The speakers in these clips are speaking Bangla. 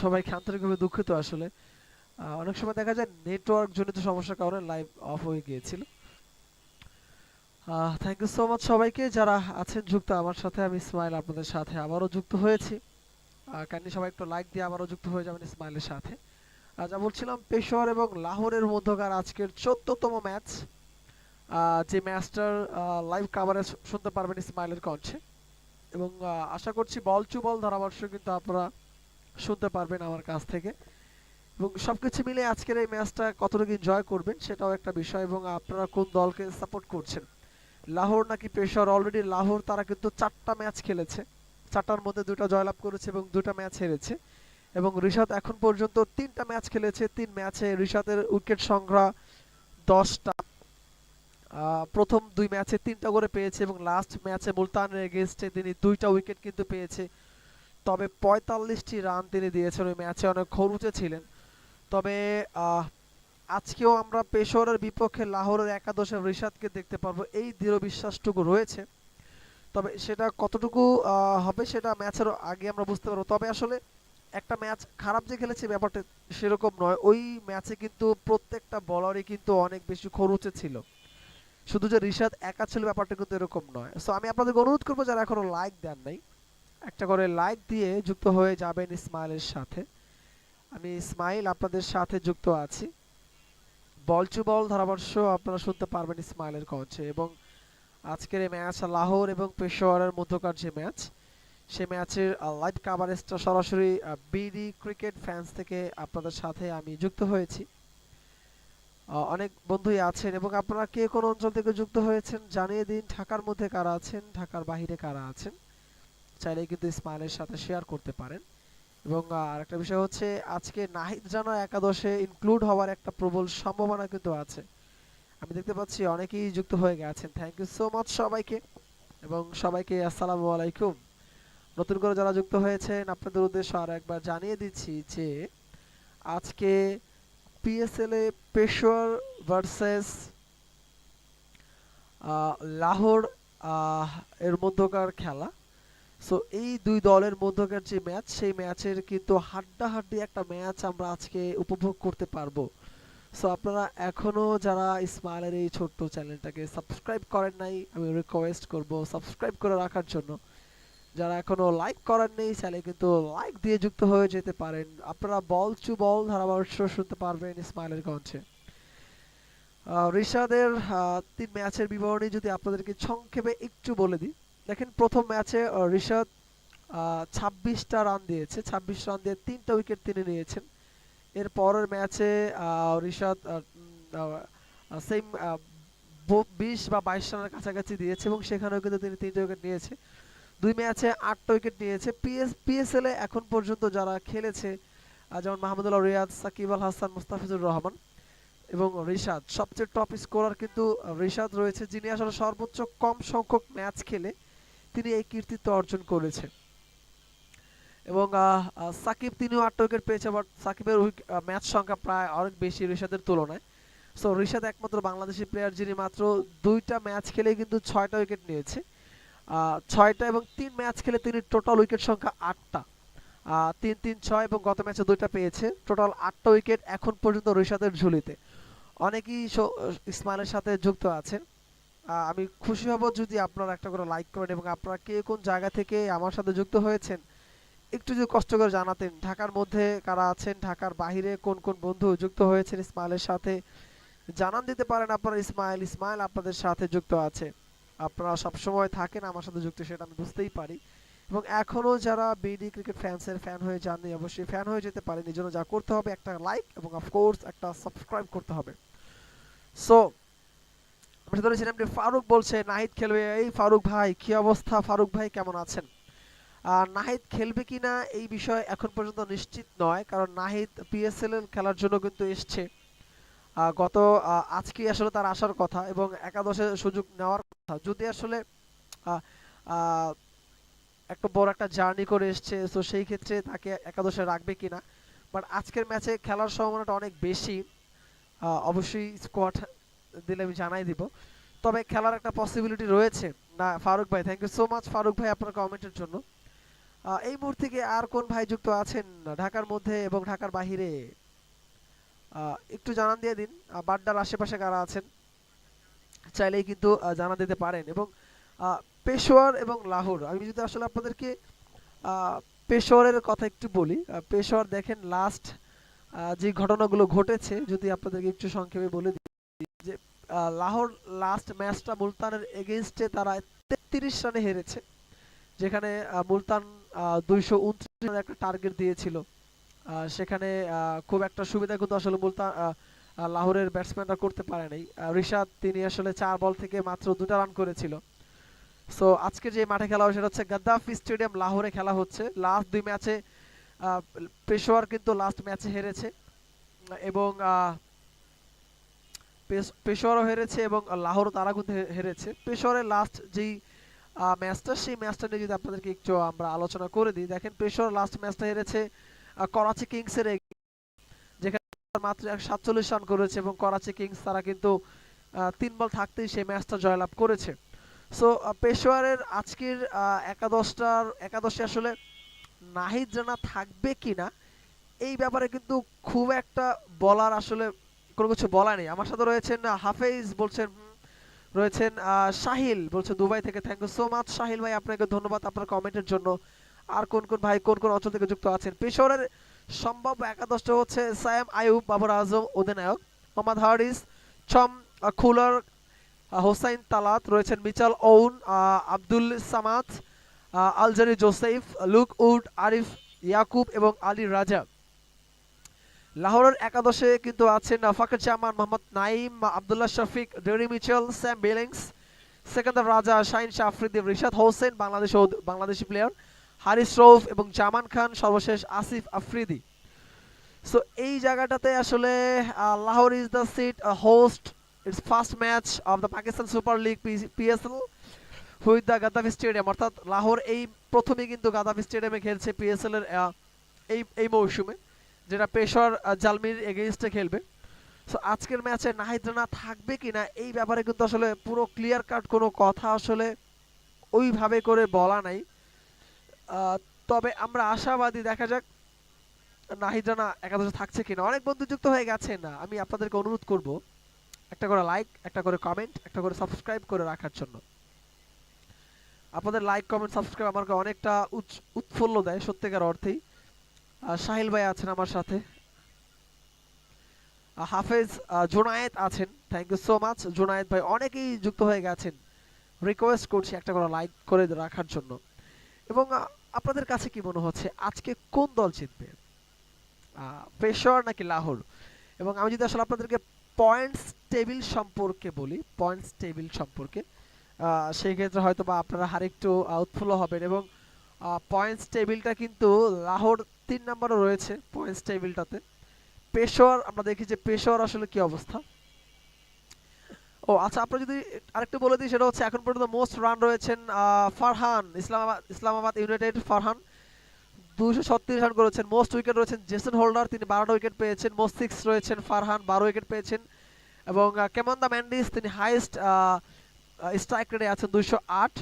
সবাইকে আন্তরিকভাবে দুঃখিত আসলে। অনেক সময় দেখা যায় নেটওয়ার্ক জনিত সমস্যার কারণে লাইভ অফ হয়ে গিয়েছিল। থ্যাংক ইউ সো মাচ সবাইকে। যারা আছেন যুক্ত আমার সাথে, আমি ইসমাইল আপনাদের সাথে আবারও যুক্ত হয়েছি। কাইন্ডলি সবাই একটু লাইক দিয়ে আবারও যুক্ত হয়ে যাবেন ইসমাইলের সাথে। যা বলছিলাম, পেশোয়ার এবং লাহোরের মধ্যকার আজকের চোদ্দতম ম্যাচ যে ম্যাচটার লাইভ কাভারেজ শুনতে পারবেন ইসমাইলের কণ্ঠে। এবং আশা করছি বল টু বল ধারাভাষ্য কিন্তু আপনারা শুনতে পারবেন আমার কাছ থেকে। এবং সবকিছু মিলে আজকের এই ম্যাচটা কতটুকু এনজয় করবেন সেটাও একটা বিষয় এবং আপনারা কোন দলকে সাপোর্ট করছেন? লাহোর নাকি পেশার অলরেডি লাহোর তারা কিন্তু চারটা ম্যাচ খেলেছে। চারটার মধ্যে দুটো জয়লাভ করেছে এবং দুটো ম্যাচ হেরেছে। এবং রিশাদ এখন পর্যন্ত তিনটা ম্যাচ খেলেছে, তিন ম্যাচে রিশাদের উইকেট সংগ্রহ দশটা। প্রথম দুই ম্যাচে তিনটা করে পেয়েছে এবং লাস্ট ম্যাচে মুলতানের এগেনস্টে তিনি দুইটা উইকেট কিন্তু পেয়েছে। তবে পঁয়তাল্লিশটি রান তিনি দিয়েছেন ওই ম্যাচে, অনেক খরুচে ছিলেন। তবে আজকেও আমরা পেশোয়ারের বিপক্ষে লাহোরের একাদশে রিশাদকে দেখতে পারব। এই দৃঢ় বিশ্বাসটুকু রয়েছে। তবে সেটা কতটুকু হবে সেটা ম্যাচের আগে আমরা বুঝতে পারব। তবে আসলে একটা ম্যাচ খারাপ যে খেলেছে ব্যাপারটা সেরকম নয়। ওই ম্যাচে কিন্তু প্রত্যেকটা বলারই কিন্তু অনেক বেশি খরুচে ছিল। শুধু যে রিশাদ একা ছিল ব্যাপারটা কিন্তু এরকম নয়। সো আমি আপনাদের অনুরোধ করব যারা এখনও লাইক দেন নাই একটা করে লাইক দিয়ে যুক্ত হয়ে যাবেন ইসমাইলের সাথে। আমি ইসমাইল আপনাদের সাথে যুক্ত আছি। বল টু বল ধারাভাষ্য আপনারা শুনতে পারবেন ইসমাইলের কঞ্চে এবং আজকের এই ম্যাচ লাহোর এবং পেশোয়ারের মধ্যকার যে ম্যাচ সে ম্যাচের লাইভ কাভারেজটা সরাসরি বিডি ক্রিকেট ফ্যান্স থেকে আপনাদের সাথে আমি যুক্ত হয়েছি। অনেক বন্ধুই আছেন এবং আপনারা কে কোন অঞ্চল থেকে যুক্ত হয়েছেন জানিয়ে দিন। ঢাকার মধ্যে কারা আছেন? ঢাকার বাইরে কারা আছেন? চাইলে কিন্তু ইসমাইলের সাথে শেয়ার করতে পারেন। এবং আহ, আরেকটা বিষয় হচ্ছে আজকে নাহিদ জানা একাদশে ইনক্লুড হওয়ার একটা প্রবল সম্ভাবনা কিন্তু আছে। আমি দেখতে পাচ্ছি অনেকেই যুক্ত হয়ে গেছেন। থ্যাংক ইউ সো মাচ সবাইকে। এবং সবাইকে আসসালামু আলাইকুম। নতুন করে যারা যুক্ত হয়েছেন আপনাদের উদ্দেশ্যে আর একবার জানিয়ে দিচ্ছি যে আজকে পিএসএল এ পেশোয়ার ভার্সেস লাহোর এর মধ্যকার খেলা। সো এই দুই দলের মধ্যকার যে ম্যাচ সেই ম্যাচের কিন্তু হাড্ডাহাড্ডি একটা ম্যাচ আমরা আজকে উপভোগ করতে পারব। সো আপনারা এখনও যারা ইসমাইলের এই ছোট্ট চ্যানেলটাকে সাবস্ক্রাইব করেন নাই আমি রিকোয়েস্ট করব সাবস্ক্রাইব করে রাখার জন্য। যারা এখনও লাইক করেন নেই চাইলে কিন্তু লাইক দিয়ে যুক্ত হয়ে যেতে পারেন। আপনারা বল টু বল ধারাভাষ্য শুনতে পারবেন কণ্ঠে। আহ, রিশাদের তিন ম্যাচের বিবরণী যদি আপনাদেরকে সংক্ষেপে একটু বলে দিই দেখেন প্রথম ম্যাচে রিশাদ ছাব্বিশটা রান দিয়েছে। ছাব্বিশ রান দিয়ে তিনটা উইকেট তিনি নিয়েছেন। এর পরের ম্যাচে রিশাদ সেম বিশ বা বাইশ রানের কাছাকাছি দিয়েছে এবং সেখানেও কিন্তু তিনি তিনটা উইকেট নিয়েছে। দুই ম্যাচে আটটা উইকেট নিয়েছে। পিএস পিএসএল এখন পর্যন্ত যারা খেলেছে যেমন মাহমুদুল্লাহ রিয়াদ, সাকিব আল হাসান, মুস্তাফিজুর রহমান এবং রিশাদ, সবচেয়ে টপ স্কোরার কিন্তু রিশাদ রয়েছে, যিনি আসলে সর্বোচ্চ কম সংখ্যক ম্যাচ খেলে। তিনি এই কীর্তিত্ব অর্জন করেছেন। এবং সাকিব তিনিও আটটা উইকেট পেয়েছে, বাট সাকিবের ম্যাচ সংখ্যা প্রায় অনেক বেশি রিশাদের তুলনায়। সো রিশাদ একমাত্র বাংলাদেশি প্লেয়ার যিনি মাত্র দুইটা ম্যাচ খেলে কিন্তু ছয়টা উইকেট নিয়েছে। ছয়টা এবং তিন ম্যাচ খেলে তিনি টোটাল উইকেট সংখ্যা আটটা। তিন তিন, ছয় এবং গত ম্যাচে দুইটা পেয়েছে। টোটাল আটটা উইকেট এখন পর্যন্ত রিশাদের ঝুলিতে। অনেকেই ইসমাইলের সাথে যুক্ত আছেন। আমি খুশি হব যদি আপনারা একটা করে লাইক করেন এবং আপনারা কে কোন জায়গা থেকে আমার সাথে যুক্ত হয়েছেন, একটু যদি কষ্ট করে জানাতেন, ঢাকার মধ্যে কারা আছেন, ঢাকার বাইরে কোন কোন বন্ধু যুক্ত হয়েছেন ইসমাইলের সাথে, জানান দিতে পারেন আপনারা, ইসমাইল ইসমাইল আপনাদের সাথে যুক্ত আছে। আপনারা সবসময় থাকেন আমার সাথে যুক্ত, সেটা আমি বুঝতেই পারি। এবং এখনও যারা বিডি ক্রিকেট ফ্যান্সের ফ্যান হয়ে যাননি, অবশ্যই ফ্যান হয়ে যেতে পারেন। এই জন্য যা করতে হবে, একটা লাইক এবং অফকোর্স একটা সাবস্ক্রাইব করতে হবে। সো আমরা ধরেছিলাম আপনি ফারুক বলছে, নাহিদ খেলবে। এই ফারুক ভাই, কি অবস্থা? ফারুক ভাই, কেমন আছেন? নাহিদ খেলবে কিনা এই বিষয়ে এখন পর্যন্ত নিশ্চিত নয়, কারণ নাহিদ পিএসএল খেলার জন্য কিন্তু এসছে। গত আজকে আসলে তার আসার কথা এবং একাদশে সুযোগ নেওয়ার কথা। যদি আসলে একটা বড় একটা জার্নি করে এসছে, তো সেই ক্ষেত্রে তাকে একাদশে রাখবে কিনা? বাট আজকের ম্যাচে খেলার সম্ভাবনাটা অনেক বেশি। অবশ্যই স্কোয়াড দিলে আমি জানাই দিব। তবে খেলার একটা পসিবিলিটি রয়েছে। না, ফারুক ভাই thank you so much Farooq ভাই আপনার কমেন্টের জন্য। এই মুহূর্তে কি আর কোন ভাই যুক্ত আছেন? ঢাকার মধ্যে এবং ঢাকার বাহিরে? একটু জানান দিয়ে দিন। বাড্ডার আশেপাশে কারা আছেন? চাইলেই কিন্তু জানা দিতে পারেন। এবং পেশোয়ার এবং লাহোর। আমি যদি আসলে আপনাদেরকে পেশোয়ারের কথা একটু বলি পেশোয়ার দেখেন লাস্ট যে ঘটনাগুলো ঘটেছে, যদি আপনাদেরকে একটু সংক্ষেপে বলে দিই। যে লাহোর লাস্ট ম্যাচটা মুলতানের এগেইনস্টে তারা তেত্রিশ রানে হেরেছে, যেখানে মুলতান দুইশো উনত্রিশ একটা টার্গেট দিয়েছিল। সেখানে খুব একটা সুবিধা কিন্তু আসলে মুলতান লাহোরের ব্যাটসম্যানরা করতে পারে নাই। রিশাদ, তিনি আসলে চার বল থেকে মাত্র দুটা রান করেছিল। সো আজকে যে মাঠে খেলা হবে সেটা হচ্ছে গাদ্দাফি স্টেডিয়াম, লাহোরে খেলা হচ্ছে। লাস্ট দুই ম্যাচে পেশোয়ার কিন্তু লাস্ট ম্যাচে হেরেছে। এবং পেশোয়ারও হেরেছে এবং লাহোরও তারা কিন্তু হেরেছে। পেশোয়ারের লাস্ট যেই ম্যাচটা সেই ম্যাচটা নিয়ে যদি আপনাদেরকে একটু আমরা আলোচনা করে দিই। দেখেন পেশোয়ার লাস্ট ম্যাচটা হেরেছে করাচি কিংসের যেখানে মাত্র এক সাতচল্লিশ রান করেছে এবং করাচি কিংস তারা কিন্তু তিন বল থাকতেই সেই ম্যাচটা জয়লাভ করেছে। সো পেশোয়ারের আজকের একাদশটার, একাদশে আসলে নাহিদ রানা থাকবে কিনা, এই ব্যাপারে কিন্তু খুব একটা বলার আসলে কোনো কিছু বলা নেই। আমার সাথে রয়েছেন হাফেজ বলছেন, রয়েছেন সাহিল বলছে, দুবাই থেকে। Thank you so much Sahil ভাই, আপনাকে ধন্যবাদ আপনার কমেন্টের জন্য। আর কোন কোন ভাই, কোন কোন অঞ্চল থেকে যুক্ত আছেন? পেশোয়ারের সম্ভাব্য একাদশটা হচ্ছে সায়াম আয়ুব বাবর আজম, অধিনায়ক। মোহাম্মদ হারিস ছম খুলার হোসাইন তালাত, রয়েছেন Mitchell Owen Abdul Samad Alzarri Joseph, Luke Wood Arif Yaqoob এবং আলী রাজা। লাহোরের একাদশে কিন্তু আছেন Fakhar Zaman Mohammad Naeem Abdullah Shafique, Daryl Mitchell, Sam Billings Sikandar Raza Shaheen Shah Rishad Hossain, Bangladesh Bangladeshi player Haris Rauf এবং জামান খান, সর্বশেষ আসিফ আফ্রিদি। সো এই জায়গাটাতে আসলে Lahore is the seat host its first match of the Pakistan super league PSL with the Gaddafi stadium অর্থাৎ লাহোর এই প্রথমেই কিন্তু গাদ্দাফি স্টেডিয়ামে খেলছে পিএসএল এর এই এই মৌসুমে। যেটা পেশর জালমির এগেইনস্টে খেলবে। সো আজকের ম্যাচে নাহিদ থাকবে কিনা, এই ব্যাপারে কিন্তু আসলে পুরো ক্লিয়ার কাট কোনো কথা আসলে ওইভাবে করে বলা নাই। তবে আমরা আশাবাদী, দেখা যাক নাহিদ একাদশে থাকছে কিনা। অনেক বন্ধু যুক্ত হয়ে গেছে না, আমি আপনাদেরকে অনুরোধ করব একটা করে লাইক একটা করে কমেন্ট একটা করে সাবস্ক্রাইব করে রাখার জন্য। আপনাদের লাইক কমেন্ট সাবস্ক্রাইব আমাকে অনেকটা উৎফুল্ল দেয় সত্যিকার অর্থেই। সাহিল ভাই আছেন আমার সাথে। হাফেজ জোনায়েত আছেন। Thank you so much Jonayet ভাই অনেকেই যুক্ত হয়ে গেছেন। রিকোয়েস্ট করছি একটা করে লাইক করে রাখার জন্য। এবং আপনাদের কাছে কি মনে হচ্ছে আজকে কোন দল জিতবে? পেশোয়ার নাকি লাহোর? এবং আমি যদি আসলে আপনাদেরকে পয়েন্টস টেবিল সম্পর্কে বলি পয়েন্টস টেবিল সম্পর্কে আহ, সেই ক্ষেত্রে হয়তো বা আপনারা আরেকটু উৎফুল্ল হবেন। এবং পয়েন্টস টেবিলটা কিন্তু লাহোর তিন নম্বরে রয়েছে পয়েন্টস টেবিলটাতে পেশোয়ার আমরা দেখি যে পেশোয়ার আসলে কি অবস্থা? ও আচ্ছা আপনারা যদি আরেকটু বলে দিই, সেটা হচ্ছে এখন পর্যন্ত মোস্ট রান রয়েছেন ফারহান ইসলামাবাদ ইসলামাবাদ ইউনাইটেড ফারহান দুশো ছত্রিশ রান করেছেন মোস্ট উইকেট রয়েছেন জেসন হোল্ডার তিনি বারোটা উইকেট পেয়েছেন মোস্ট সিক্স রয়েছেন ফারহান বারো উইকেট পেয়েছেন। এবং কেমন দা ম্যান্ডিস তিনি হাইয়েস্ট স্ট্রাইক রেটে আছেন দুইশো আট।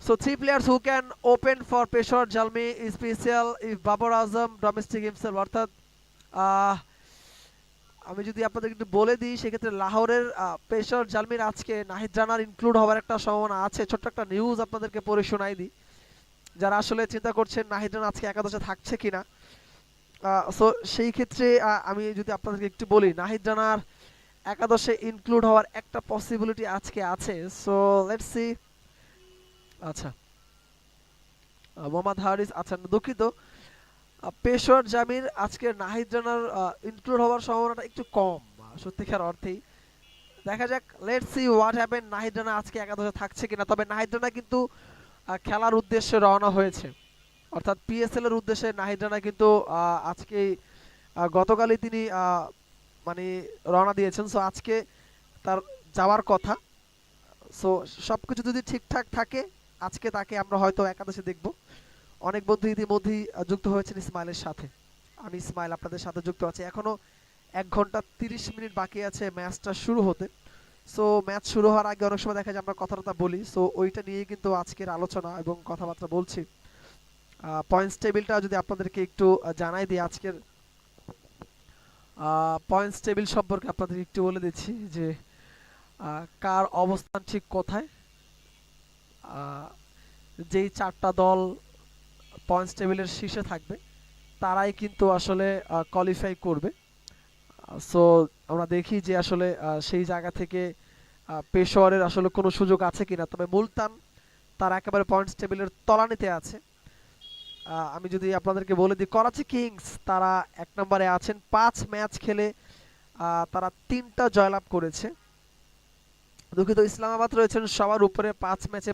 So three players who can open for Peshawar Zalmi special if Babar Azam domestic himself অর্থাৎ আহ, আমি যদি আপনাদের একটু বলে দিই সেক্ষেত্রে লাহোরের পেশর জালমির আজকে নাহিদ রানার ইনক্লুড হওয়ার একটা সম্ভাবনা আছে। ছোট্ট একটা নিউজ আপনাদেরকে পড়ে শোনাই দিই। যারা আসলে চিন্তা করছেন নাহিদ রানা আজকে একাদশে থাকছে কিনা সো সেই ক্ষেত্রে আমি যদি আপনাদেরকে একটু বলি নাহিদ রানার একাদশে ইনক্লুড হওয়ার একটা পসিবিলিটি আজকে আছে। সো লেটস সি আচ্ছা। মোহাম্মদ হারিস আচ্ছা দুঃখিত। পেশোয়ার জামির আজকে নাহিদ রানার ইনক্লুড হওয়ার সম্ভাবনাটা একটু কম সত্যিকার অর্থেই। দেখা যাক let's see what happen Nahid Rana আজকে একাদশে থাকছে কিনা, তবে নাহিদ রানা কিন্তু খেলার উদ্দেশ্যে রওনা হয়েছে। অর্থাৎ পিএসএল এর উদ্দেশ্যে নাহিদ রানা কিন্তু আজকে গতকালই তিনি মানে রওনা দিয়েছেন। সো আজকে তার যাওয়ার কথা। সো সবকিছু যদি ঠিকঠাক থাকে আজকে তাকে আমরা হয়তো একাদশে দেখব। অনেক বন্ধু ইতিমধ্যেই যুক্ত হয়েছেন ইসমাইলের সাথে। আমি ইসমাইল আপনাদের সাথে যুক্ত আছি। এখনও এক ঘণ্টা তিরিশ মিনিট বাকি আছে ম্যাচটা শুরু হতে। সো ম্যাচ শুরু হওয়ার আগে অনেক সময় দেখা যায় আমরা কথাবার্তা বলি। সো ওইটা নিয়ে কিন্তু আজকের আলোচনা এবং কথাবার্তা বলছি। পয়েন্টস টেবিলটা যদি আপনাদেরকে একটু জানাই দিই আজকের পয়েন্টস টেবিল সম্পর্কে আপনাদের একটু বলে দিচ্ছি যে কার অবস্থান ঠিক কোথায়? যেই চারটা দল পয়েন্টস টেবিলের শীর্ষে থাকবে, তারাই কিন্তু আসলে কোয়ালিফাই করবে। সো আমরা দেখি যে আসলে সেই জায়গা থেকে পেশোয়ারের আসলে কোনো সুযোগ আছে কিনা। তবে মুলতান, তারা একেবারে পয়েন্টস টেবিলের তলানিতে আছে। আমি যদি আপনাদেরকে বলে দিই, করাচি কিংস, তারা এক নম্বরে আছেন। পাঁচ ম্যাচ খেলে তারা তিনটা জয়লাভ করেছে। দুঃখিত, ইসলামাবাদ রয়েছেন সবার উপরে। পাঁচ ম্যাচে